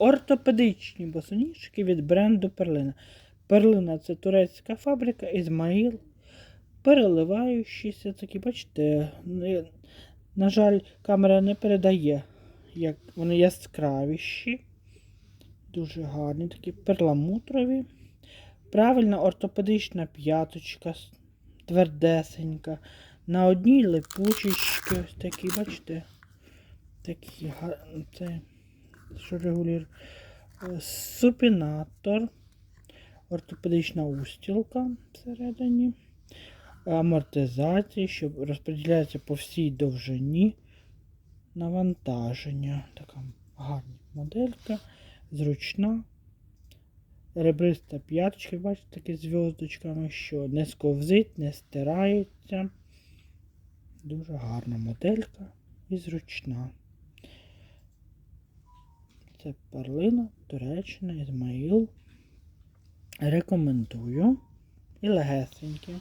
ортопедичні босоніжки від бренду Перлина. Перлина це турецька фабрика, Ізмаїл. Переливаючіся такі, бачите, на жаль, камера не передає, як вони яскравіші. Дуже гарні, такі перламутрові. Правильна ортопедична п'яточка, твердесенька. На одній липучечки, ось такі, бачите, такі га- це, що регулює. Е, Супінатор, ортопедична устілка всередині, амортизації, що розподіляється по всій довжині. Навантаження. Така гарна моделька, зручна. Ребриста п'яточка, бачите, такі зв'язочками, що не сковзить, не стирається. Дуже гарна моделька і зручна. Це перлина, Туреччина, Ізмаїл. Рекомендую. І легесенькі.